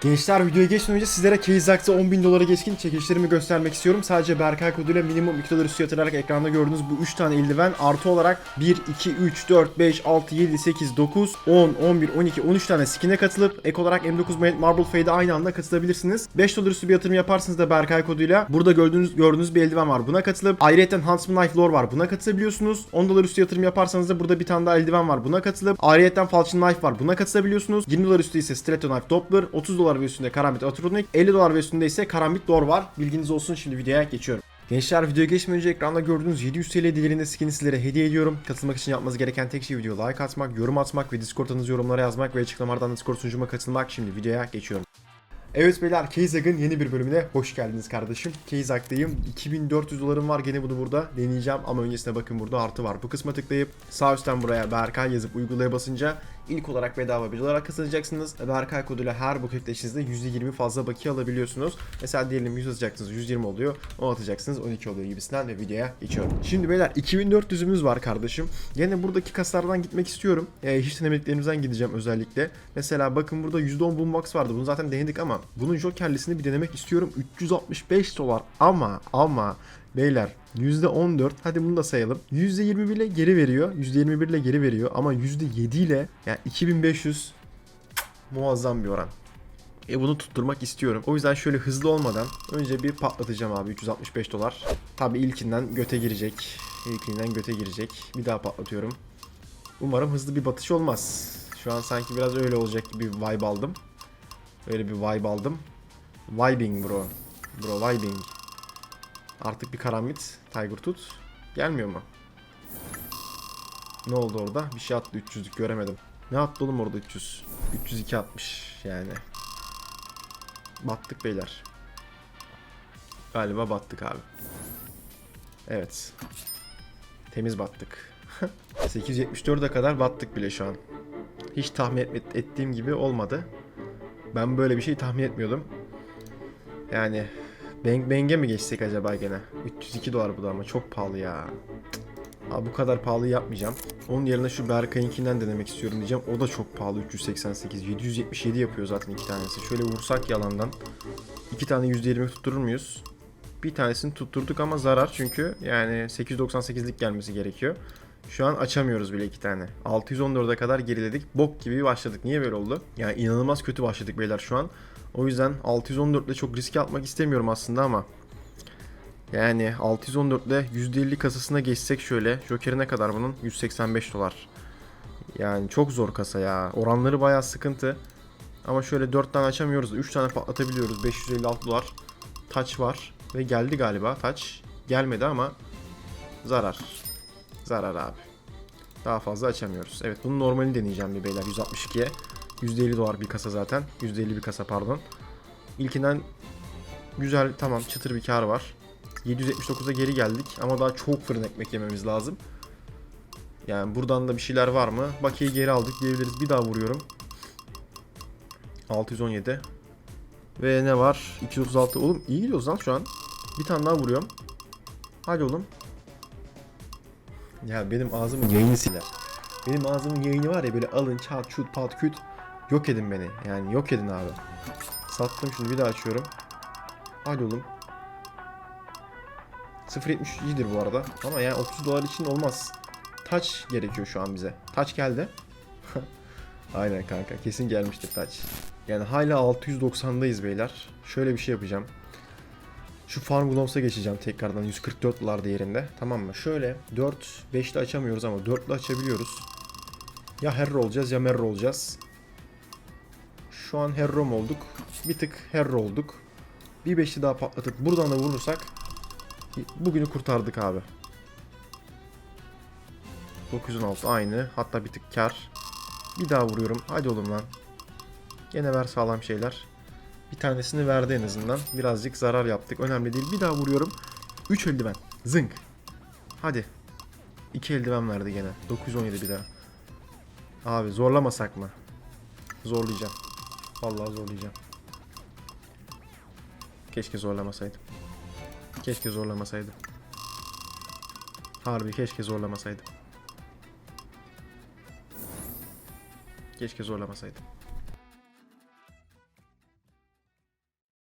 Gençler videoya geçmeden önce sizlere Keyzax'ta 10.000 dolara geçkin çekilişlerimi göstermek istiyorum. Sadece Berkay koduyla minimum 2 dolar üstü yatırarak ekranda gördüğünüz bu 3 tane eldiven artı olarak 1, 2, 3, 4, 5, 6, 7, 8, 9, 10, 11, 12, 13 tane skin'e katılıp ek olarak M9 Matte Marble Fade'e aynı anda katılabilirsiniz. 5 dolar üstü bir yatırım yaparsınız da Berkay koduyla burada gördüğünüz gördüğünüz bir eldiven var. Buna katılıp ayrıca Huntsman Knife Lore var. Buna katılabiliyorsunuz. 10 dolar üstü yatırım yaparsanız da burada bir tane daha eldiven var. Buna katılıp ayrıca Falchion Knife var. Buna katılabiliyorsunuz. 20 dolar üstü ise Stiletto Knife Doppler, 30 dolar ve üstünde Karambit Atronik, 50 dolar ve üstünde ise Karambit Door var. Bilginiz olsun şimdi videoya geçiyorum. Gençler videoya geçmeden önce ekranda gördüğünüz 700 TL değerinde skin'i sizlere hediye ediyorum. Katılmak için yapmanız gereken tek şey video like atmak, yorum atmak ve Discord adınızı yorumlara yazmak ve açıklamalardan Discord sunucuma katılmak. Şimdi videoya geçiyorum. Evet beyler Keyzag'ın yeni bir bölümüne hoş geldiniz kardeşim. Keyzag'dayım. 2400 dolarım var gene bunu burada deneyeceğim ama öncesine bakın burada artı var. Bu kısma tıklayıp sağ üstten buraya Berkay yazıp uygulaya basınca ilk olarak bedava bir dolar kazanacaksınız. Berkay koduyla her bu kökleşinizde %20 fazla bakiye alabiliyorsunuz. Mesela diyelim 100 atacaksınız 120 oluyor. 10 atacaksınız 12 oluyor gibisinden ve videoya geçiyorum. Şimdi beyler 2400'ümüz var kardeşim. Gene buradaki kaslardan gitmek istiyorum. E, hiç denemediklerimizden gideceğim özellikle. Mesela bakın burada %10 boombox vardı. Bunu zaten denedik ama bunun jokerlisini bir denemek istiyorum. 365 dolar ama ama Beyler %14 hadi bunu da sayalım. %21 ile geri veriyor. %21 ile geri veriyor ama %7 ile yani 2500 muazzam bir oran. E bunu tutturmak istiyorum. O yüzden şöyle hızlı olmadan önce bir patlatacağım abi 365 dolar. Tabi ilkinden göte girecek. İlkinden göte girecek. Bir daha patlatıyorum. Umarım hızlı bir batış olmaz. Şu an sanki biraz öyle olacak gibi bir vibe aldım. Öyle bir vibe aldım. Vibing bro. Bro vibing. Artık bir karambit. Tiger tut. Gelmiyor mu? Ne oldu orada? Bir şey attı 300'lük göremedim. Ne attı oğlum orada 300? 302 atmış yani. Battık beyler. Galiba battık abi. Evet. Temiz battık. 874'e kadar battık bile şu an. Hiç tahmin et- ettiğim gibi olmadı. Ben böyle bir şey tahmin etmiyordum. Yani Bang Bang'e mi geçsek acaba gene? 302 dolar bu da ama çok pahalı ya. Cık. Bu kadar pahalı yapmayacağım. Onun yerine şu Berkay'ınkinden denemek istiyorum diyeceğim. O da çok pahalı 388. 777 yapıyor zaten iki tanesi. Şöyle vursak yalandan. iki tane %20 tutturur muyuz? Bir tanesini tutturduk ama zarar çünkü yani 898'lik gelmesi gerekiyor. Şu an açamıyoruz bile iki tane. 614'e kadar geriledik. Bok gibi başladık. Niye böyle oldu? Yani inanılmaz kötü başladık beyler şu an. O yüzden 614 ile çok riske atmak istemiyorum aslında ama yani 614 ile %50 kasasına geçsek şöyle Joker'ine kadar bunun 185 dolar. Yani çok zor kasa ya. Oranları bayağı sıkıntı. Ama şöyle 4 tane açamıyoruz da 3 tane patlatabiliyoruz. 556 dolar. Touch var ve geldi galiba touch. Gelmedi ama zarar. Zarar abi. Daha fazla açamıyoruz. Evet bunun normalini deneyeceğim bir beyler 162'ye. %50 dolar bir kasa zaten. %50 bir kasa pardon. İlkinden güzel tamam çıtır bir kar var. 779'a geri geldik ama daha çok fırın ekmek yememiz lazım. Yani buradan da bir şeyler var mı? Bakiyeyi geri aldık diyebiliriz. Bir daha vuruyorum. 617. Ve ne var? 236. Oğlum iyi gidiyoruz lan şu an. Bir tane daha vuruyorum. Hadi oğlum. Ya benim ağzımın yayını siler. Benim ağzımın yayını var ya böyle alın çat çut pat küt. Yok edin beni. Yani yok edin abi. Sattım şimdi bir daha açıyorum. Hadi oğlum. 0.70 iyidir bu arada. Ama yani 30 dolar için olmaz. Touch gerekiyor şu an bize. Touch geldi. Aynen kanka. Kesin gelmiştir touch. Yani hala 690'dayız beyler. Şöyle bir şey yapacağım. Şu Farm Gloves geçeceğim tekrardan 144 dolar değerinde. Tamam mı? Şöyle 4 5'te açamıyoruz ama 4'lü açabiliyoruz. Ya Herro olacağız ya Merro olacağız. Şu an Herrom olduk. Bir tık Herro olduk. Bir beşli daha patlatıp buradan da vurursak bugünü kurtardık abi. 916 aynı. Hatta bir tık kar. Bir daha vuruyorum. Hadi oğlum lan. Gene ver sağlam şeyler. Bir tanesini verdi en azından. Birazcık zarar yaptık. Önemli değil. Bir daha vuruyorum. 3 eldiven. Zınk. Hadi. 2 eldiven verdi gene. 917 bir daha. Abi zorlamasak mı? Zorlayacağım. Vallahi zorlayacağım. Keşke zorlamasaydım. Keşke zorlamasaydım. Harbi keşke zorlamasaydım. Keşke zorlamasaydım.